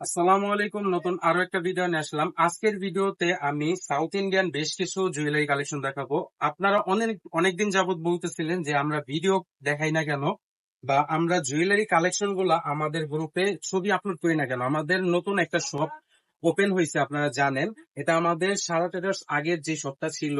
আসসালামু আলাইকুম, নতুন আরও একটা ভিডিও নিয়ে আসলাম। আজকের ভিডিওতে আমি সাউথ ইন্ডিয়ান বেশ কিছু জুয়েলারি কালেকশন দেখাবো। আপনারা অনেক, অনেকদিন যাবত বলতেছিলেন যে আমরা ভিডিও দেখাই না কেন, বা আমরা জুয়েলারি কালেকশন আমাদের গ্রুপে ছবি আপলোড করি না কেন? আমাদের নতুন একটা শপ ওপেন হয়েছে, আপনারা জানেন। এটা আমাদের সারা ট্রেডার্স আগের যে শপটা ছিল,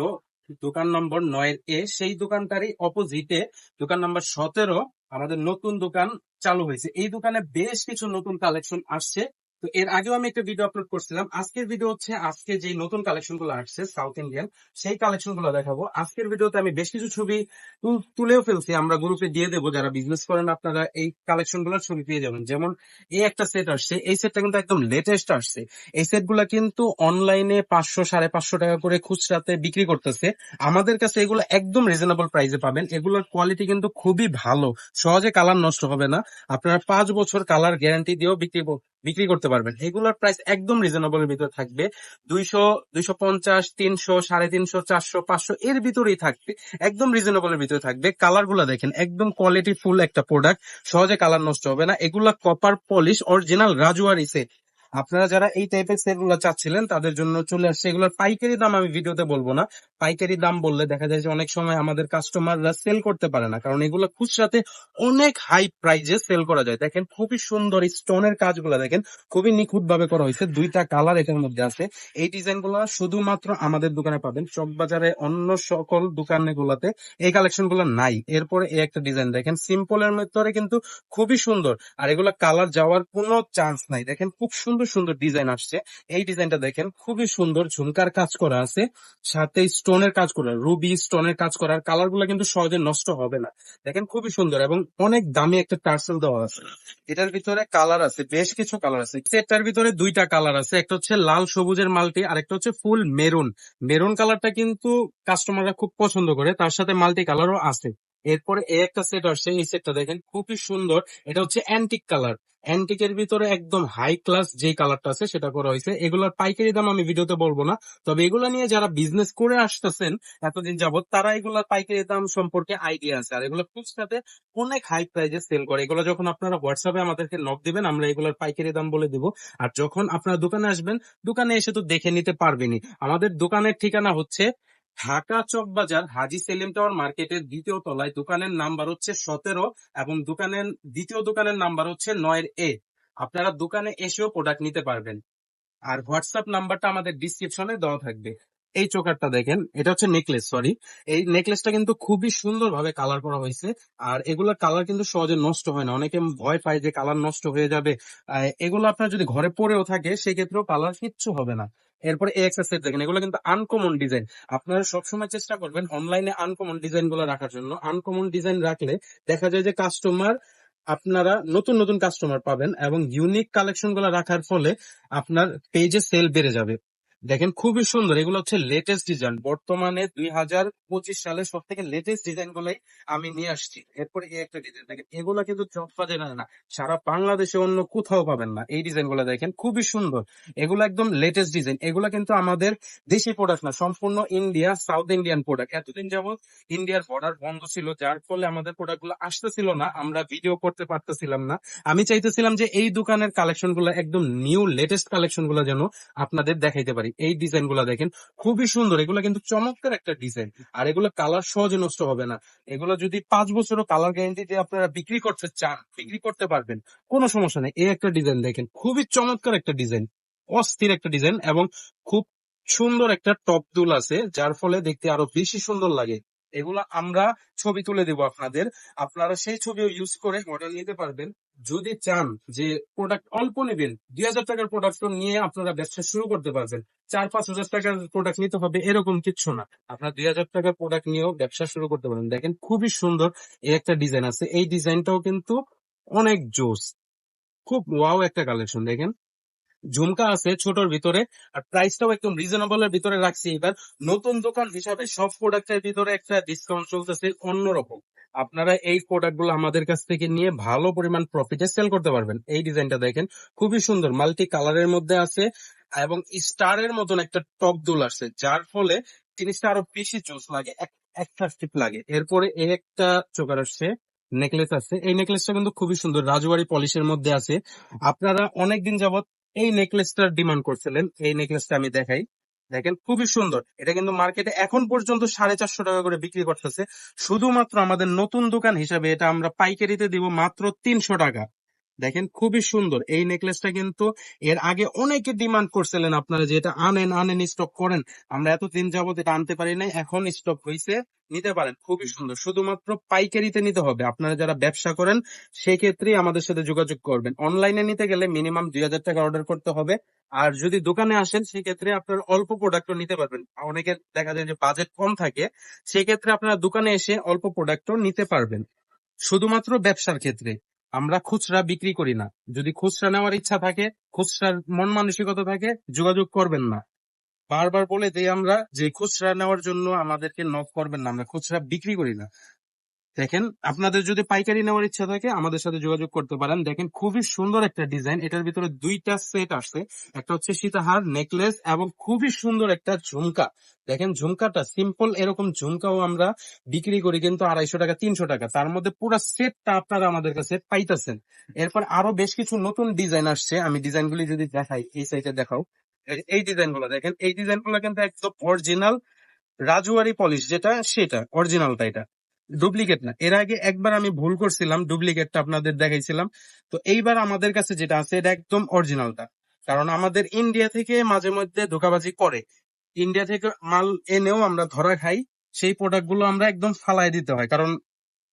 দোকান নম্বর নয়ের এ, সেই দোকানটারই অপোজিটে দোকান নম্বর সতেরো, আমাদের নতুন দোকান চালু হয়েছে। এই দোকানে বেশ কিছু নতুন কালেকশন আসছে। তো এর আগেও আমি একটা ভিডিও আপলোড করছিলাম। আজকের ভিডিও হচ্ছে আজকে যে নতুন কালেকশনগুলো আসছে সাউথ ইন্ডিয়ান সেই কালেকশনগুলো দেখাবো। আজকের ভিডিওতে আমি বেশ কিছু ছবি তুলেও ফেলছি। আমরা গ্রুপে দিয়ে দেবো। যারা বিজনেস করেন আপনারা এই কালেকশনগুলোর ছবি পেয়ে যাবেন। যেমন এই একটা সেট আসছে। এই সেটটা কিন্তু একদম লেটেস্ট আসছে। এই সেটগুলা কিন্তু অনলাইনে পাঁচশো, সাড়ে পাঁচশো টাকা করে খুচরাতে বিক্রি করতেছে। আমাদের কাছে এগুলো একদম রিজনেবল প্রাইসে পাবেন। এগুলোর কোয়ালিটি কিন্তু খুবই ভালো। সহজে কালার নষ্ট হবে না। আপনারা পাঁচ বছর কালার গ্যারান্টি দিয়েও বিক্রি কর- বিক্রি করতে পারবেন। এগুলোর প্রাইস একদম রিজনেবল এর ভিতরে থাকবে। দুইশো দুইশো পঞ্চাশ, তিনশো, সাড়ে তিনশো, চারশো, পাঁচশো এর ভিতরেই থাকবে। একদম রিজনেবলের ভিতরে থাকবে। কালারগুলা দেখেন, একদম কোয়ালিটি ফুল একটা প্রোডাক্ট সহজে কালার নষ্ট হবে না। এগুলা কপার পলিশ অরিজিনাল রাজুয়ারি সেট আপনারা যারা এই টাইপের সেটগুলো চাচ্ছিলেন, তাদের জন্য চলে আসছে। এগুলোর পাইকারি দাম আমি ভিডিওতে বলব না। পাইকারি দাম বললে দেখা যায় যে অনেক সময় আমাদের কাস্টমাররা সেল করতে পারে না। কারণ এগুলো খুচরাতে অনেক হাই প্রাইজে সেল করা যায়। দেখেন, খুবই সুন্দর স্টোনের কাজগুলো দেখেন, খুবই নিখুঁত ভাবে করা হয়েছে। দুইটা কালার এটার মধ্যে আছে। এই ডিজাইনগুলো শুধুমাত্র আমাদের দোকানে পাবেন। চক বাজারে অন্য সকল দোকানে গুলাতে এই কালেকশনগুলো নাই। এরপরে এই একটা ডিজাইন দেখেন সিম্পল এর ভিতরে কিন্তু খুবই সুন্দর। আর এগুলো কালার যাওয়ার কোনো চান্স নাই। দেখেন, খুব সুন্দর সুন্দর ডিজাইন আসছে। এই ডিজাইনটা দেখেন, খুবই সুন্দর ঝুমকার কাজ করা আছে, সাথে স্টোনের কাজ করা রুবি স্টোনের কাজ করা, আর কালারগুলো কিন্তু সহজে নষ্ট হবে না। দেখেন, খুবই সুন্দর এবং অনেক দামি একটা টার্সেল দেওয়া আছে। এটার ভিতরে কালার আছে, বেশ কিছু কালার আছে। সেটটার ভিতরে দুইটা কালার আছে, একটা হচ্ছে লাল সবুজের মাল্টি, আর একটা হচ্ছে ফুল মেরুন মেরুন কালারটা কিন্তু কাস্টমাররা খুব পছন্দ করে, তার সাথে মাল্টি কালারও আছে। এরপরে এই একটা সেট আসছে, এই সেটটা দেখেন খুবই সুন্দর। এটা হচ্ছে অ্যান্টিক কালার অ্যান্টিকের ভিতরে একদম হাই ক্লাস যে কালারটা আছে সেটা করা হয়েছে। এগুলোর পাইকারি দাম আমি ভিডিওতে বলব না। তবে এগুলা নিয়ে যারা বিজনেস করে আসতেছেন এতদিন যাবত তারা এগুলার পাইকারি দাম সম্পর্কে আইডিয়া আছে। আর এগুলো খুচরাতে অনেক হাই প্রাইজে সেল করে। এগুলো যখন আপনারা হোয়াটসঅ্যাপে আমাদেরকে নক দিবেন, আমরা এগুলোর পাইকারি দাম বলে দিব। আর যখন আপনারা দোকানে আসবেন, দোকানে এসে তো দেখে নিতে পারবেনই। আমাদের দোকানের ঠিকানা হচ্ছে ঢাকা চক বাজার হাজি সেলিম টাওয়ার মার্কেটের দ্বিতীয় তলায় দোকানের নাম্বার হচ্ছে সতেরো এবং দোকানের, দ্বিতীয় দোকানের নাম্বার হচ্ছে নয়ের এ। আপনারা দোকানে এসেও প্রোডাক্ট নিতে পারবেন। আর হোয়াটসঅ্যাপ নাম্বারটা আমাদের ডিসক্রিপশনে দেওয়া থাকবে। এই চোকারটা দেখেন, এটা হচ্ছে নেকলেস সরি এই নেকলেসটা কিন্তু খুবই সুন্দর ভাবে কালার করা হয়েছে। আর এগুলোর কালার কিন্তু সহজে নষ্ট হয় না। অনেকে ভয় পায় যে কালার নষ্ট হয়ে যাবে। এগুলো আপনার যদি ঘরে পরেও থাকে, সেক্ষেত্রেও কালার কিচ্ছু হবে না। এরপরে এক্স সেট দেখেন এগুলো কিন্তু আনকমন ডিজাইন আপনারা সবসময় চেষ্টা করবেন অনলাইনে আনকমন ডিজাইনগুলো রাখার জন্য। আনকমন ডিজাইন রাখলে দেখা যায় যে কাস্টমার আপনারা নতুন নতুন কাস্টমার পাবেন এবং ইউনিক কালেকশনগুলো রাখার ফলে আপনার পেজে সেল বেড়ে যাবে। দেখেন, খুবই সুন্দর। এগুলো হচ্ছে লেটেস্ট ডিজাইন বর্তমানে দুই হাজার পঁচিশ সালে সব থেকে লেটেস্ট ডিজাইন গুলাই আমি নিয়ে আসছি। এরপরে এই একটা ডিজাইন দেখেন, এগুলো কিন্তু না সারা বাংলাদেশে অন্য কোথাও পাবেন না। এই ডিজাইনগুলো দেখেন, খুবই সুন্দর। এগুলো একদম লেটেস্ট ডিজাইন এগুলো কিন্তু আমাদের দেশি প্রোডাক্ট না, সম্পূর্ণ ইন্ডিয়া সাউথ ইন্ডিয়ান প্রোডাক্ট এতদিন যাবত ইন্ডিয়ার বর্ডার বন্ধ ছিল, যার ফলে আমাদের প্রোডাক্টগুলো আসতেছিল না। আমরা ভিডিও করতে পারতেছিলাম না। আমি চাইতেছিলাম যে এই দোকানের কালেকশনগুলো একদম নিউ লেটেস্ট কালেকশনগুলো যেন আপনাদের দেখাইতে পারি। এই ডিজাইনগুলো দেখেন, খুবই সুন্দর। এগুলো কিন্তু চমৎকার একটা ডিজাইন আর এগুলো কালার সহজে নষ্ট হবে না। এগুলো যদি পাঁচ বছরও কালার গ্যারেন্টি দিয়ে আপনারা বিক্রি করতে চান, বিক্রি করতে পারবেন, কোনো সমস্যা নেই। এই একটা ডিজাইন দেখেন, খুবই চমৎকার একটা ডিজাইন অস্থির একটা ডিজাইন এবং খুব সুন্দর একটা টপ দুল আছে, যার ফলে দেখতে আরও বেশি সুন্দর লাগে। এগুলো আমরা ছবি তুলে দেব আপনাদের। আপনারা সেই ছবিও ইউজ করে অর্ডার নিতে পারবেন। যদি চান যে প্রোডাক্ট অল্প নেবেন, দুই হাজার টাকার প্রোডাক্ট নিয়ে আপনারা ব্যবসা শুরু করতে পারবেন চার পাঁচ হাজার টাকার প্রোডাক্ট নিতে হবে এরকম কিছু না। আপনার দুই হাজার টাকার প্রোডাক্ট নিয়েও ব্যবসা শুরু করতে পারেন দেখেন খুবই সুন্দর এই একটা ডিজাইন আছে। এই ডিজাইনটাও কিন্তু অনেক জোস, খুব ওয়াও একটা কালেকশন দেখেন। ঝুমকা আছে ছোটর ভিতরে, আর প্রাইসটাও একদম রিজনেবল এর ভিতরে রাখছি এবার। নতুন দোকান হিসাবে সব প্রোডাক্টের ভিতরে একটা ডিসকাউন্ট চলতেছে অন্যরকম। আপনারা এই প্রোডাক্টগুলো আমাদের কাছ থেকে নিয়ে ভালো পরিমাণ প্রফিটে সেল করতে পারবেন। এই ডিজাইনটা দেখেন, খুবই সুন্দর মাল্টি কালারের মধ্যে আছে, এবং স্টারের মতন একটা টপ দুল আসছে, যার ফলে জিনিসটা আরও বেশি জোস লাগে অ্যাট্রাকটিভ লাগে। এরপরে একটা চোকার আসছে নেকলেস আছে। এই নেকলেসটা কিন্তু খুবই সুন্দর, রাজবাড়ি পলিশের মধ্যে আছে। আপনারা অনেকদিন যাবত এই নেকলেসটার ডিমান্ড করছিলেন, এই নেকলেসটা আমি দেখাই। দেখেন, খুবই সুন্দর। এটা কিন্তু মার্কেটে এখন পর্যন্ত সাড়ে চারশো টাকা করে বিক্রি করতেছে। শুধুমাত্র আমাদের নতুন দোকান হিসাবে এটা আমরা পাইকারিতে দিব মাত্র তিনশো টাকা। দেখেন খুবই সুন্দর। এই নেকলেসটা কিন্তু এর আগে অনেকে ডিমান্ড করছিলেন আপনারা যে এটা আনেন আনেন স্টক করেন। আমরা এতদিন যাবত এটা আনতে পারি নাই, এখন স্টক হয়েছে নিতে পারেন। খুবই সুন্দর। শুধুমাত্র পাইকারিতে নিতে হবে। আপনারা যারা ব্যবসা করেন সেক্ষেত্রে আমাদের সাথে যোগাযোগ করবেন। অনলাইনে নিতে গেলে মিনিমাম দুই হাজার টাকা অর্ডার করতে হবে। আর যদি দোকানে আসেন, সেক্ষেত্রে আপনার অল্প প্রোডাক্টও নিতে পারবেন। অনেকের দেখা যায় যে বাজেট কম থাকে, সেক্ষেত্রে আপনারা দোকানে এসে অল্প প্রোডাক্টও নিতে পারবেন। শুধুমাত্র ব্যবসার ক্ষেত্রে। আমরা খুচরা বিক্রি করি না। যদি খুচরা নেওয়ার ইচ্ছা থাকে, খুচরার মন মানসিকতা থাকে, যোগাযোগ করবেন না। বারবার বলে দেই আমরা যে খুচরা নেওয়ার জন্য আমাদেরকে নক করবেন না, আমরা খুচরা বিক্রি করি না। দেখেন, আপনাদের যদি পাইকারি নেওয়ার ইচ্ছা থাকে, আমাদের সাথে যোগাযোগ করতে পারেন। দেখেন, খুবই সুন্দর একটা ডিজাইন। এটার ভিতরে দুইটা সেট আসছে একটা হচ্ছে সীতাহার নেকলেস এবং খুবই সুন্দর একটা ঝুমকা। দেখেন, ঝুমকাটা সিম্পল এরকম ঝুমকাও আমরা বিক্রি করি কিন্তু আড়াইশো টাকা, তিনশো টাকা। তার মধ্যে পুরো সেটটা আপনারা আমাদের কাছে পাইতেছেন। এরপর আরও বেশ কিছু নতুন ডিজাইন আসছে। আমি ডিজাইনগুলি যদি দেখাই, এই সাইডে দেখাও। এই- ডিজাইনগুলো দেখেন, এই ডিজাইনগুলো কিন্তু একদম অরিজিনাল রাজুয়ারি পলিশ, যেটা সেটা, অরিজিনালটা এটা। ডুপ্লিকেট না। এর আগে একবার আমি ভুল করছিলাম ডুপ্লিকেটটা আপনাদের দেখাইছিলাম। তো এইবার আমাদের কাছে যেটা আছে, এটা একদম অরিজিনালটা কারণ আমাদের ইন্ডিয়া থেকে মাঝে মধ্যে ধোকাবাজি করে। ইন্ডিয়া থেকে মাল এনেও আমরা ধরা খাই। সেই প্রোডাক্টগুলো আমরা একদম ফালাই দিতে হয়। কারণ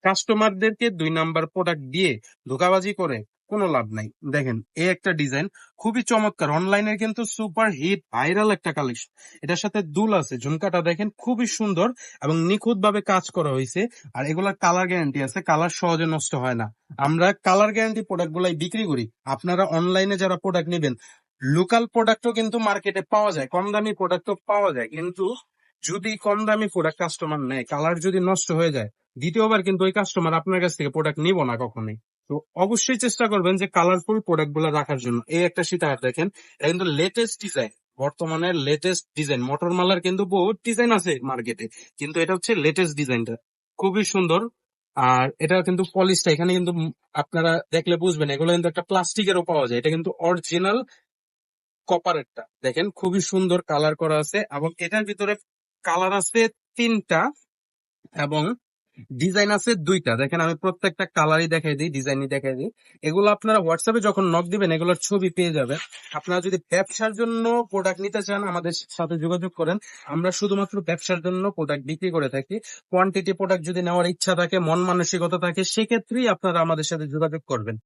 কাস্টমারদেরকে দুই নাম্বার প্রোডাক্ট দিয়ে ধোকাবাজি করে। কোনো লাভ নাই। দেখেন এই একটা ডিজাইন খুবই চমৎকার। অনলাইনের কিন্তু সুপার হিট ভাইরাল একটা কালেকশন এটার সাথে দুল আছে, ঝুমকাটা দেখেন, খুবই সুন্দর এবং নিখুঁত ভাবে কাজ করা হয়েছে। আর এগুলা কালার গ্যারান্টি আছে কালার সহজে নষ্ট হয় না। আমরা কালার গ্যারান্টি প্রোডাক্ট গুলাই বিক্রি করি। আপনারা অনলাইনে যারা প্রোডাক্ট নেবেন লোকাল প্রোডাক্টও কিন্তু মার্কেটে পাওয়া যায়, কম দামি প্রোডাক্টও পাওয়া যায়। কিন্তু যদি কম দামি প্রোডাক্ট কাস্টমার নেয় কালার যদি নষ্ট হয়ে যায়, দ্বিতীয়বার কিন্তু ওই কাস্টমার আপনার কাছ থেকে প্রোডাক্ট নিব না কখনোই। তো অবশ্যই চেষ্টা করবেন যে কালারফুল প্রোডাক্টগুলো রাখার জন্য। এই একটা সীতাহার দেখেন, এটা কিন্তু লেটেস্ট ডিজাইন বর্তমানে লেটেস্ট ডিজাইন মোটর মালার কিন্তু বহুত ডিজাইন আছে মার্কেটে কিন্তু এটা হচ্ছে লেটেস্ট ডিজাইনটা খুবই সুন্দর, আর এটা কিন্তু পলিশটা এখানে কিন্তু আপনারা দেখলে বুঝবেন, এগুলো কিন্তু একটা প্লাস্টিকেরও পাওয়া যায়। এটা কিন্তু অরিজিনাল কপারেরটা দেখেন, খুবই সুন্দর কালার করা আছে, এবং এটার ভিতরে কালার আছে তিনটা, এবং ডিজাইন আছে দুইটা। দেখেন আমি প্রত্যেকটা কালারই দেখাই দিই, ডিজাইনই দেখাই দিই। এগুলো আপনারা হোয়াটসঅ্যাপে যখন নক দিবেন, এগুলোর ছবি পেয়ে যাবেন। আপনারা যদি ব্যবসার জন্য প্রোডাক্ট নিতে চান, আমাদের সাথে যোগাযোগ করেন। আমরা শুধুমাত্র ব্যবসার জন্য প্রোডাক্ট বিক্রি করে থাকি। কোয়ান্টিটি প্রোডাক্ট যদি নেওয়ার ইচ্ছা থাকে, মন মানসিকতা থাকে, সেক্ষেত্রেই আপনারা আমাদের সাথে যোগাযোগ করবেন।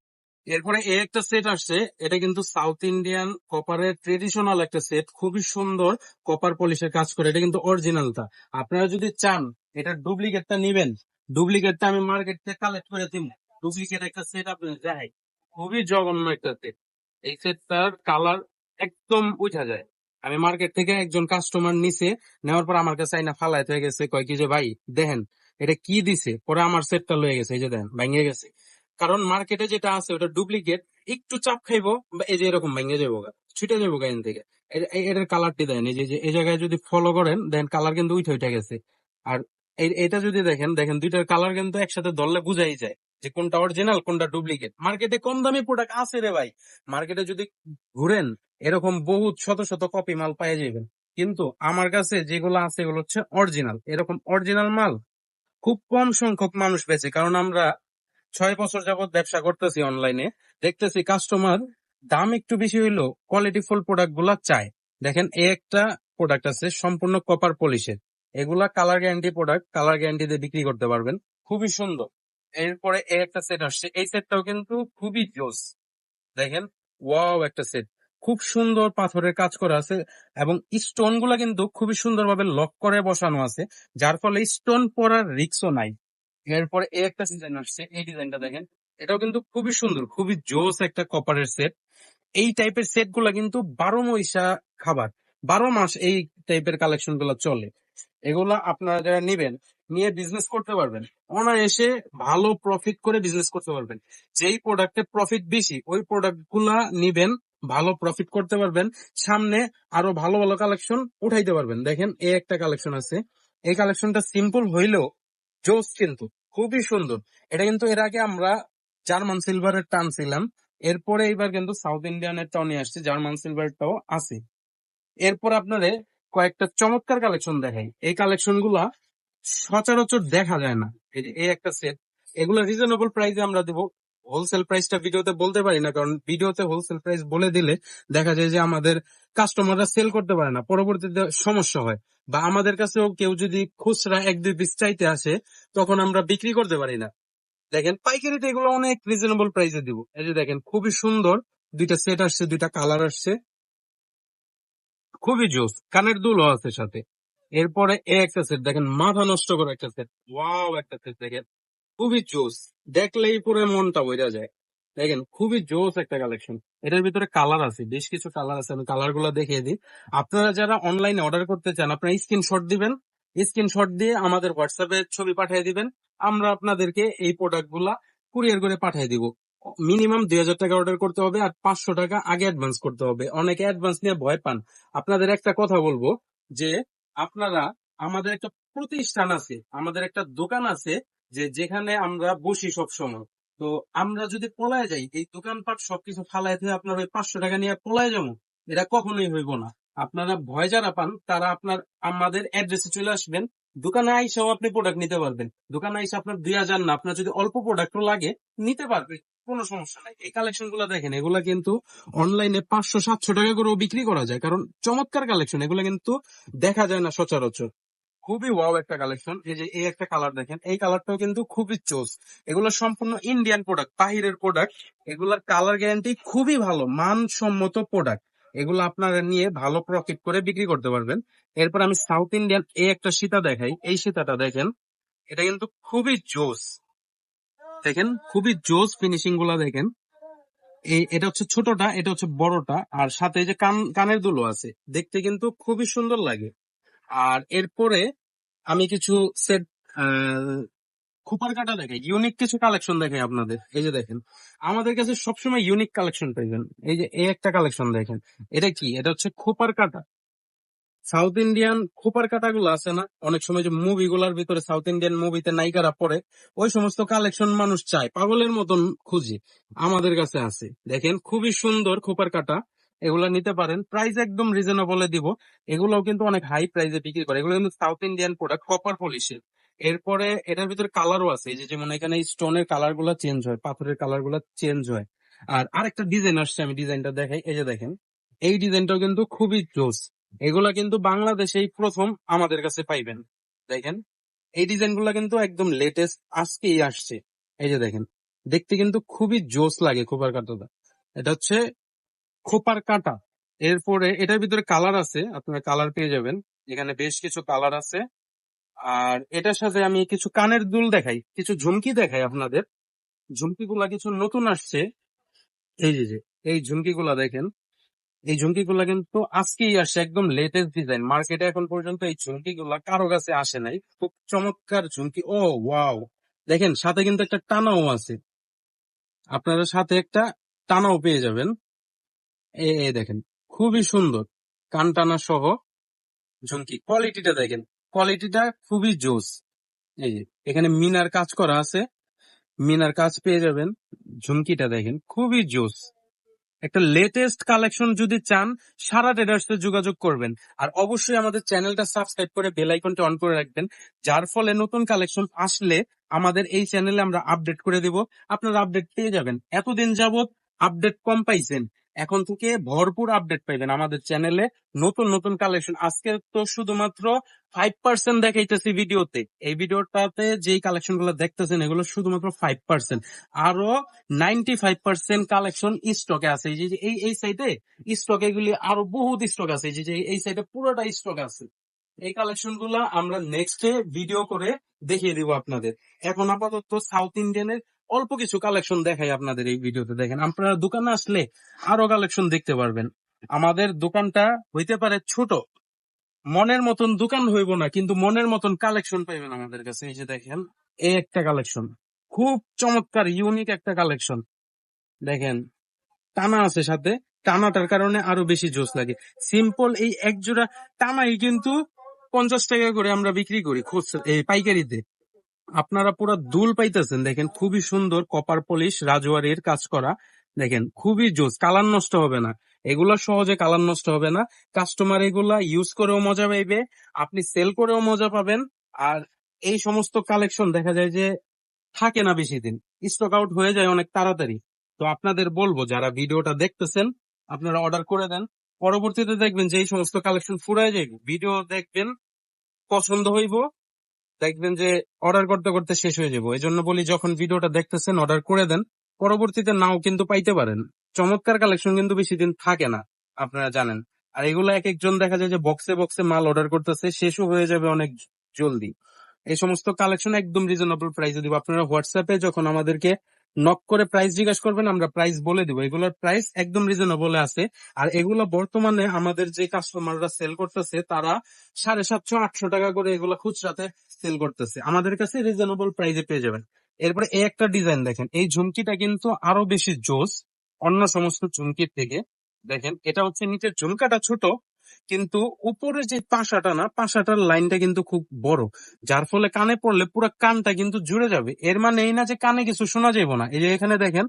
এরপরে এই একটা সেট আসছে, এটা কিন্তু সাউথ ইন্ডিয়ান কপারের ট্রেডিশনাল একটা সেট খুবই সুন্দর কপার পলিশের কাজ করে, এটা কিন্তু অরিজিনালটা আপনারা যদি চান এটা ডুপ্লিকেটটা নিবেন। ডুপ্লিকেটটা আমি মার্কেট থেকে কালেক্ট করে দিব। ডুপ্লিকেট একটা সেট আপনি যাই খুবই জঘন্য একটা সেট এই সেটটার কালার একদম উঠা যায়। আমি মার্কেট থেকে একজন কাস্টমার নিছে, নেওয়ার পর আমার কাছে আইনা ফালাইতে হয়ে গেছে, কয় কি যে, ভাই, দেখেন, এটা কি দিছে? পরে আমার সেটটা লয়ে গেছে, এই যে দেখেন, ভেঙে গেছে। কারণ মার্কেটে যেটা আছে, ওটা ডুপ্লিকেট একটু চাপ খাইবো এই যে এরকম ভেঙে যাব ছুটে যাব গা এখান থেকে। এটার কালারটি দেন, এই যে, এই জায়গায় যদি ফলো করেন, দেন কালার কিন্তু উঠে উঠে গেছে। আর এটা যদি দেখেন দেখেন দুইটার কালার কিন্তু একসাথে ধরলে বুঝাই যায় যে কোনটা অরিজিনাল কোনটা ডুপ্লিকেট মার্কেটে কম দামি প্রোডাক্ট আছে রে ভাই। মার্কেটে যদি ঘুরেন, এরকম বহুত শত শত কপি মাল পাই যাবেন কিন্তু আমার কাছে যেগুলো আছে, এগুলো হচ্ছে অরিজিনাল এরকম অরিজিনাল মাল খুব কম সংখ্যক মানুষ বেচে। কারণ আমরা ছয় বছর যাবৎ ব্যবসা করতেছি অনলাইনে দেখতেছি কাস্টমার দাম একটু বেশি হইলেও কোয়ালিটি ফুল প্রোডাক্টগুলা চায়। দেখেন, এই একটা প্রোডাক্ট আছে সম্পূর্ণ কপার পলিশের এগুলা colour guarantee product colour guarantee দিয়ে বিক্রি করতে পারবেন। খুবই সুন্দর। এরপরে এই একটা সেট আসছে। এই সেটটাও কিন্তু খুবই জোস দেখেন ওয়াও একটা সেট খুব সুন্দর পাথরের কাজ করা আছে এবং স্টোনগুলা কিন্তু খুবই সুন্দরভাবে লক করে বসানো আছে, যার ফলে স্টোন পরার রিক্সও নাই। এরপরে এই একটা ডিজাইন আসছে। এই ডিজাইনটা দেখেন, এটাও কিন্তু খুবই সুন্দর, খুবই জোস একটা কপারের সেট এই টাইপের সেটগুলা কিন্তু বারো মহিষা খাবার, বারো মাস এই টাইপের কালেকশনগুলা চলে। এগুলা আপনারা যারা নিবেন, নিয়ে বিজনেস করতে পারবেন। অনায়াসে ভালো প্রফিট করে বিজনেস করতে পারবেন। যেই প্রোডাক্টে প্রফিট বেশি, ওই প্রোডাক্টগুলা নিবেন, ভালো প্রফিট করতে পারবেন। সামনে আরও ভালো ভালো কালেকশন উঠাইতে পারবেন। দেখেন এই একটা কালেকশন আছে। এই কালেকশনটা সিম্পল হইলেও জোস কিন্তু, খুবই সুন্দর। এটা কিন্তু এর আগে আমরা জার্মান সিলভারের টানছিলাম এরপরে এইবার কিন্তু সাউথ ইন্ডিয়ানেরটাও নিয়ে আসছে, জার্মান সিলভারটাও আছে। এরপর আপনারে কয়েকটা চমৎকার কালেকশন দেখাই। এই কালেকশনগুলা সচরাচর দেখা যায় না। এই যে, এই একটা সেট এগুলো রিজনেবল প্রাইসে আমরা দেবো। হোলসেল প্রাইসটা ভিডিওতে বলতে পারি না, কারণ ভিডিওতে হোলসেল প্রাইস বলে দিলে দেখা যায় যে আমাদের কাস্টমাররা সেল করতে পারে না, পরবর্তীতে সমস্যা হয়। বা আমাদের কাছেও কেউ যদি খুচরা এক দুই পিস চাইতে আসে, তখন আমরা বিক্রি করতে পারি না। দেখেন, পাইকারিতে এগুলো অনেক রিজনেবল প্রাইসে দিব। এই যে দেখেন, খুবই সুন্দর, দুইটা সেট আসছে, দুইটা কালার আসছে। খুবই জোস কানের দুলও আছে সাথে। এরপরে এ একটা সেট দেখেন, মাথা নষ্ট করে একটা সেট ওয়াও একটা সেট দেখেন, খুবই জোস দেখলেই পুরো মনটা বোঝা যায়। দেখেন, খুবই জোস একটা কালেকশন এটার ভিতরে কালার আছে, বেশ কিছু কালার আছে, আমি কালারগুলো দেখিয়ে দিই। আপনারা যারা অনলাইনে অর্ডার করতে চান, আপনারা স্ক্রিনশট দিবেন। স্ক্রিনশট দিয়ে আমাদের হোয়াটসঅ্যাপে ছবি পাঠিয়ে দিবেন। আমরা আপনাদেরকে এই প্রোডাক্টগুলা কুরিয়ার করে পাঠিয়ে দিব। মিনিমাম দুই হাজার টাকা অর্ডার করতে হবে আর পাঁচশো টাকা আগে অ্যাডভান্স করতে হবে। অনেকে অ্যাডভান্স নিয়ে ভয় পান। আপনাদের একটা কথা বলব, যে আপনারা, আমাদের একটা প্রতিষ্ঠান আছে, আমাদের একটা দোকান আছে, যে যেখানে আমরা বসি সব সময় তো আমরা যদি পলায় যাই, এই দোকানপাট সবকিছু ফালাই থেকে আপনার ওই পাঁচশো টাকা নিয়ে পলায় যাব, এটা কখনোই হইব না। আপনারা ভয় যারা পান, তারা আপনার, আমাদের অ্যাড্রেসে চলে আসবেন। দোকানে আইসাও আপনি প্রোডাক্ট নিতে পারবেন। দোকানে আইসা আপনার দুই হাজার না, আপনার যদি অল্প প্রোডাক্টও লাগে, নিতে পারবে কোনো সমস্যা নাই। এই কালেকশনগুলো দেখেন, এগুলা কিন্তু অনলাইনে পাঁচশো, সাতশো টাকা করেও বিক্রি করা যায়। কারণ চমৎকার কালেকশন এগুলো কিন্তু দেখা যায় না সচরাচর। খুবই ওয়াও একটা কালেকশন এই যে, এই একটা কালার দেখেন, এই কালারটাও কিন্তু খুবই চোস এগুলো সম্পূর্ণ ইন্ডিয়ান প্রোডাক্ট বাহিরের প্রোডাক্ট এগুলার কালার গ্যারান্টি খুবই ভালো, মানসম্মত প্রোডাক্ট এগুলো আপনারা নিয়ে ভালো প্রফিট করে বিক্রি করতে পারবেন। এরপর আমি সাউথ ইন্ডিয়ান এই একটা সীতা দেখাই। এই সীতাটা দেখেন, এটা কিন্তু খুবই জোস দেখেন, খুবই জোস ফিনিশিংগুলা দেখেন। এই, এটা হচ্ছে ছোটটা, এটা হচ্ছে বড়টা, আর সাথে যে কান, কানের দুলো আছে। দেখতে কিন্তু খুবই সুন্দর লাগে। আর এরপরে আমি কিছু সেট খুপার কাটা দেখাই। ইউনিক কিছু কালেকশন দেখাই আপনাদের। এই যে দেখেন, আমাদের কাছে সবসময় ইউনিক কালেকশন পাইবেন। এই যে, এই একটা কালেকশন দেখেন। এটা কি? এটা হচ্ছে খোপার কাটা। সাউথ ইন্ডিয়ান খোপার কাটাগুলো আছে না? অনেক সময় যে মুভি গুলার ভিতরে সাউথ ইন্ডিয়ান মুভিতে নায়িকারা পড়ে, ওই সমস্ত কালেকশন মানুষ চায়, পাগলের মতন খুঁজি, আমাদের কাছে আছে। দেখেন, খুবই সুন্দর খোপার কাটা এগুলা নিতে পারেন প্রাইস একদম রিজনেবলে দিব। এগুলোও কিন্তু অনেক হাই প্রাইসে বিক্রি করে, এগুলো কিন্তু সাউথ ইন্ডিয়ান প্রোডাক্ট কপার পলিশের এরপরে এটার ভিতরে কালারও আছে যে যেমন এখানে স্টোনের কালারগুলা চেঞ্জ হয়, পাথরের কালারগুলা চেঞ্জ হয়। আর আরেকটা ডিজাইন আসছে, আমি ডিজাইনটা দেখাই, এই যে দেখেন, এই ডিজাইনটাও কিন্তু খুবই জোস এগুলা কিন্তু বাংলাদেশেই প্রথম আমাদের কাছে পাইবেন। দেখেন, এই ডিজাইনগুলা কিন্তু একদম লেটেস্ট আজকেই আসছে। এই যে দেখেন, দেখতে কিন্তু খুবই জোস লাগে খোপার কাঁটাটা। এটা হচ্ছে খোপার কাঁটা। এরপরে এটার ভিতরে কালার আছে, আপনারা কালার পেয়ে যাবেন। এখানে বেশ কিছু কালার আছে। আর এটার সাথে আমি কিছু কানের দুল দেখাই, কিছু ঝুমকি দেখাই আপনাদের। ঝুমকিগুলা কিছু নতুন আসছে। এই যে, এই ঝুমকিগুলা দেখেন। এই ঝুমকিগুলা কিন্তু আজকেই আসে একদম লেটেস্ট ডিজাইন মার্কেটে এখন পর্যন্ত এই ঝুমকিগুলা কারও কাছে আসে নাই। খুব চমৎকার ঝুমকি। ও, ওয়াও! দেখেন, সাথে কিন্তু একটা টানাও আছে। আপনারা সাথে একটা টানাও পেয়ে যাবেন। এ দেখেন, খুবই সুন্দর। কান টানা সহ ঝুমকি। কোয়ালিটিটা দেখেন কোয়ালিটিটা খুবই জোস। এই এখানে মিনার কাজ করা আছে। মিনার কাজ পেয়ে যাবেন। ঝুমকিটা দেখেন, খুবই জোস। একটা লেটেস্ট কালেকশন যদি চান, সারা ট্রেডার্সে যোগাযোগ করবেন। আর অবশ্যই আমাদের চ্যানেলটা সাবস্ক্রাইব করে বেল আইকনটা অন করে রাখবেন, যার ফলে নতুন কালেকশন আসলে আমাদের এই চ্যানেলে আমরা আপডেট করে দিব। আপনারা আপডেট পেয়ে যাবেন। এতদিন যাবত আপডেট কম পাইছেন। এখন থেকে ভরপুর আপডেট পাইবেন আমাদের চ্যানেলে নতুন নতুন কালেকশন আজকে তো শুধুমাত্র ফাইভ পার্সেন্ট দেখাইতেছি ভিডিওতে। এই ভিডিওটাতে যেই কালেকশনগুলো দেখতেছেন, এগুলো শুধুমাত্র ফাইভ পার্সেন্ট আরও নাইনটি ফাইভ পার্সেন্ট কালেকশন স্টকে আছে। এই যে এই এই সাইডে স্টক এগুলি আরও বহুত স্টক আছে। এই যে এই সাইডে পুরোটা স্টক আছে। এই কালেকশনগুলা আমরা নেক্সট ভিডিও করে দেখিয়ে দিব আপনাদের। এখন আপাতত সাউথ ইন্ডিয়ানের অল্প কিছু কালেকশন দেখাই আপনাদের এই ভিডিওতে, দেখেন। আপনারা দোকানে আসলে আরও কালেকশন দেখতে পারবেন। আমাদের দোকানটা হইতে পারে ছোট। মনের মতন দোকান হইব না, কিন্তু মনের মতন কালেকশন পাইবেন আমাদের কাছে। এই যে দেখেন, এই একটা কালেকশন খুব চমৎকার ইউনিক একটা কালেকশন দেখেন, টানা আছে সাথে। টানাটার কারণে আরও বেশি জোস লাগে। সিম্পল এই এক জোড়া টানাই কিন্তু পঞ্চাশ টাকা করে আমরা বিক্রি করি খুচরা এই পাইকারিতে। আপনারা পুরো দুল পাইতেছেন, দেখেন, খুবই সুন্দর কপার পলিশ রাজওয়ারির কাজ করা। দেখেন, খুবই জোস, কালার নষ্ট হবে না। এগুলা সহজে কালার নষ্ট হবে না। কাস্টমার এগুলা ইউজ করেও মজা পাইবে, আপনি সেল করেও মজা পাবেন। আর এই সমস্ত কালেকশন দেখা যায় যে থাকে না বেশি দিন স্টক আউট হয়ে যায় অনেক তাড়াতাড়ি। তো আপনাদের বলব, যারা ভিডিওটা দেখতেছেন, আপনারা অর্ডার করে দেন। পরবর্তীতে দেখবেন যে এই সমস্ত কালেকশন ফুরায় যাইব। ভিডিও দেখবেন, পছন্দ হইব। দেখবেন যে অর্ডার করতে করতে শেষ হয়ে যাব। এই জন্য বলি, যখন ভিডিওটা দেখতেছেন অর্ডার করে দেন। পরবর্তীতে নাও কিন্তু পাইতে পারেন। চমৎকার কালেকশন কিন্তু বেশি দিন থাকে না, আপনারা জানেন। আর এগুলো এক একজন দেখা যায় যে বক্সে বক্সে মাল অর্ডার করতেছে, শেষও হয়ে যাবে অনেক জলদি। এই সমস্ত কালেকশন একদম রিজনেবল প্রাইসে দিব। আপনারা হোয়াটসঅ্যাপে যখন আমাদেরকে নক করে প্রাইস জিজ্ঞাসা করবেন, আমরা প্রাইস বলে দিব। এগুলোর প্রাইস একদম রিজনেবল আছে। আর এগুলো বর্তমানে আমাদের যে কাস্টমাররা সেল করতেছে, তারা সাড়ে সাতশো, আটশো টাকা করে এগুলো খুচরাতে সেল করতেছে। আমাদের কাছে রিজনেবল প্রাইসে পেয়ে যাবেন। এরপরে এই একটা ডিজাইন দেখেন। এই ঝুমকিটা কিন্তু আরও বেশি জোস, অন্য সমস্ত ঝুমকির থেকে। দেখেন, এটা হচ্ছে নিচের ঝুমকাটা ছোট, কিন্তু উপরে যে পাশাটা না, পাশাটার লাইনটা কিন্তু খুব বড়। যার ফলে কানে পড়লে পুরো কানটা কিন্তু জুড়ে যাবে। এর মানে এই না যে কানে কিছু শোনা যাবে না। এই যে এখানে দেখেন,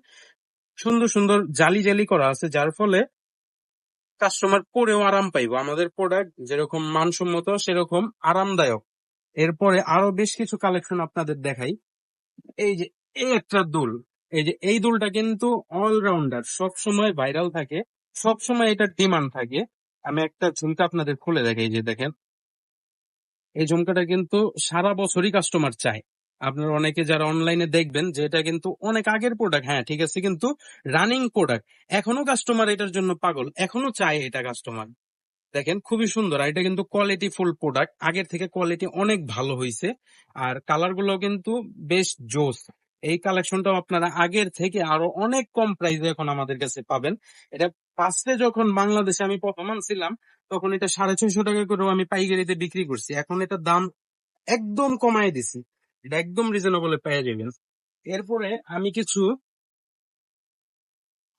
সুন্দর সুন্দর জালি জালি করা আছে, যার ফলে কাস্টমার পরেও আরাম পাইবো। আমাদের প্রোডাক্ট যেরকম মানসম্মত, সেরকম আরামদায়ক। এরপরে আরও বেশ কিছু কালেকশন আপনাদের দেখাই। এই যে, এই একটা দুল। এই যে, এই দুলটা কিন্তু অলরাউন্ডার সব সময় ভাইরাল থাকে সব সময় এটার ডিমান্ড থাকে। আমি একটা ঝুমকা আপনাদের খুলে দেখাই যে দেখেন। এই ঝুমকাটা কিন্তু সারা বছরই কাস্টমার চায়। আপনারা অনেকে যারা অনলাইনে দেখবেন যে এটা কিন্তু অনেক আগের প্রোডাক্ট হ্যাঁ ঠিক আছে, কিন্তু রানিং প্রোডাক্ট এখনও কাস্টমার এটার জন্য পাগল, এখনও চায় এটা কাস্টমার দেখেন, খুবই সুন্দর। আর এটা কিন্তু কোয়ালিটি ফুল প্রোডাক্ট আগের থেকে কোয়ালিটি অনেক ভালো হয়েছে আর কালারগুলো কিন্তু বেশ জোস। এই কালেকশনটাও আপনারা আগের থেকে আরও অনেক কম প্রাইসে এখন আমাদের কাছে পাবেন। এটা পাশে যখন বাংলাদেশে আমি প্রথম আনছিলাম, তখন এটা সাড়ে ছয়শো টাকা করেও আমি পাইকারিতে বিক্রি করছি। এখন এটা দাম একদম কমায় দিছি। এটা একদম রিজনেবলে পেয়ে যাবেন। এরপরে আমি কিছু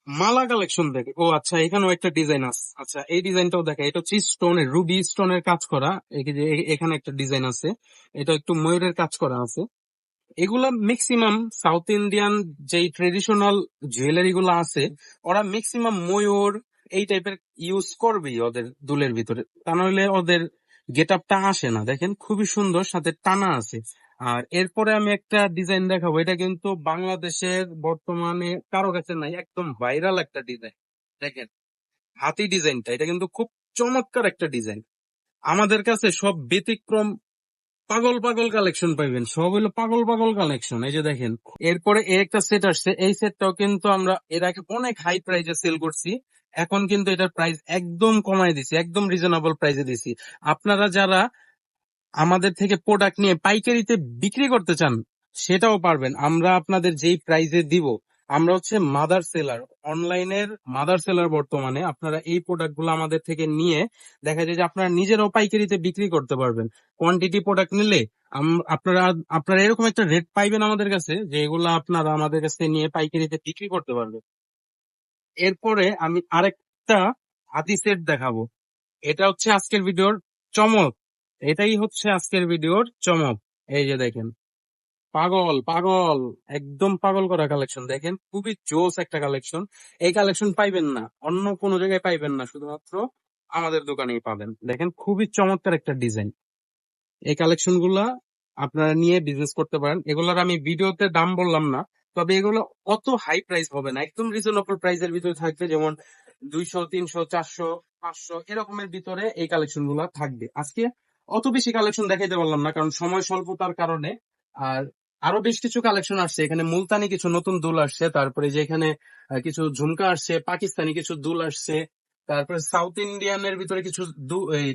মালা কালেকশন দেখে। ও আচ্ছা এখানেও একটা ডিজাইন আছে আচ্ছা এই ডিজাইনটাও দেখে, এটা হচ্ছে স্টোনের রুবি স্টোনের কাজ করা। যে এখানে একটা ডিজাইন আছে। এটা একটু ময়ূরের কাজ করা আছে। এগুলা ম্যাক্সিমাম সাউথ ইন্ডিয়ান যেই ট্রেডিশনাল জুয়েলারি গুলো আছে, ওরা ম্যাক্সিমাম ময়ূর, এই টাইপের ইউজ করবেই ওদের দুলের ভিতরে। তা নইলে ওদের গেট আপটা আসে না। দেখেন, খুবই সুন্দর, সাথে টানা আছে। আর এরপরে আমি একটা ডিজাইন দেখাবো। এটা কিন্তু বাংলাদেশের বর্তমানে কারও কাছে নাই, একদম ভাইরাল একটা ডিজাইন দেখেন, হাতি ডিজাইনটা এটা কিন্তু খুব চমৎকার একটা ডিজাইন আমাদের কাছে সব ব্যতিক্রম পাগল পাগল কালেকশন পাইবেন, সব হলো পাগল পাগল কালেকশন এই যে দেখেন, এরপরে একটা সেট আসছে, এই সেটটাও কিন্তু আমরা এর আগে অনেক হাই প্রাইসে সেল করছি, এখন কিন্তু এটার প্রাইস একদম কমায় দিছি, একদম রিজনেবল প্রাইসে দিছি। আপনারা যারা আমাদের থেকে প্রোডাক্ট নিয়ে পাইকারিতে বিক্রি করতে চান, সেটাও পারবেন। আমরা আপনাদের যেই প্রাইসে দিব, আমরা হচ্ছে মাদার সেলার অনলাইনের মাদার সেলার বর্তমানে আপনারা এই প্রোডাক্টগুলো আমাদের থেকে নিয়ে দেখা যায় যে আপনারা নিজেরাও পাইকারিতে বিক্রি করতে পারবেন। কোয়ান্টিটি প্রোডাক্ট নিলে আপনারা আপনারা এরকম একটা রেট পাইবেন আমাদের কাছে, যে এগুলো আপনারা আমাদের কাছে নিয়ে পাইকারিতে বিক্রি করতে পারবেন। এরপরে আমি আরেকটা হাতি সেট দেখাবো। এটা হচ্ছে আজকের ভিডিওর চমক। এটাই হচ্ছে আজকের ভিডিওর চমক। এই যে দেখেন, পাগল পাগল, একদম পাগল করা কালেকশন দেখেন, খুবই জোস একটা কালেকশন এই কালেকশন পাইবেন না, অন্য কোনো জায়গায় পাইবেন না, শুধুমাত্র আমাদের দোকানেই পাবেন। দেখেন, খুবই চমৎকার একটা ডিজাইন এই কালেকশনগুলা আপনারা নিয়ে বিজনেস করতে পারেন। এগুলোর আমি ভিডিওতে দাম বললাম না, তবে এগুলো অত হাই প্রাইস হবে না। একদম রিজনেবল প্রাইসের ভিতরে থাকবে, যেমন দুইশো, তিনশো, চারশো, পাঁচশো, এরকমের ভিতরে এই কালেকশনগুলা থাকবে। আজকে অত বেশি কালেকশন দেখাইতে পারলাম না, কারণ সময় স্বল্পতার কারণে। আর আরও বেশ কিছু কালেকশন আসছে, এখানে মুলতানি কিছু নতুন দুল আসছে, তারপরে যে এখানে কিছু ঝুমকা আসছে, পাকিস্তানি কিছু দুল আসছে, তারপরে সাউথ ইন্ডিয়ানের ভিতরে কিছু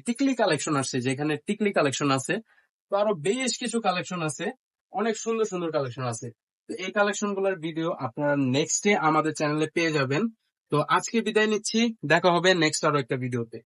টিকলি কালেকশন আসছে, যেখানে টিকলি কালেকশন আছে। তো আরও বেশ কিছু কালেকশন আছে, অনেক সুন্দর সুন্দর কালেকশন আছে। তো এই কালেকশনগুলোর ভিডিও আপনারা নেক্সট ডে আমাদের চ্যানেলে পেয়ে যাবেন। তো আজকে বিদায় নিচ্ছি, দেখা হবে নেক্সট আরও একটা ভিডিওতে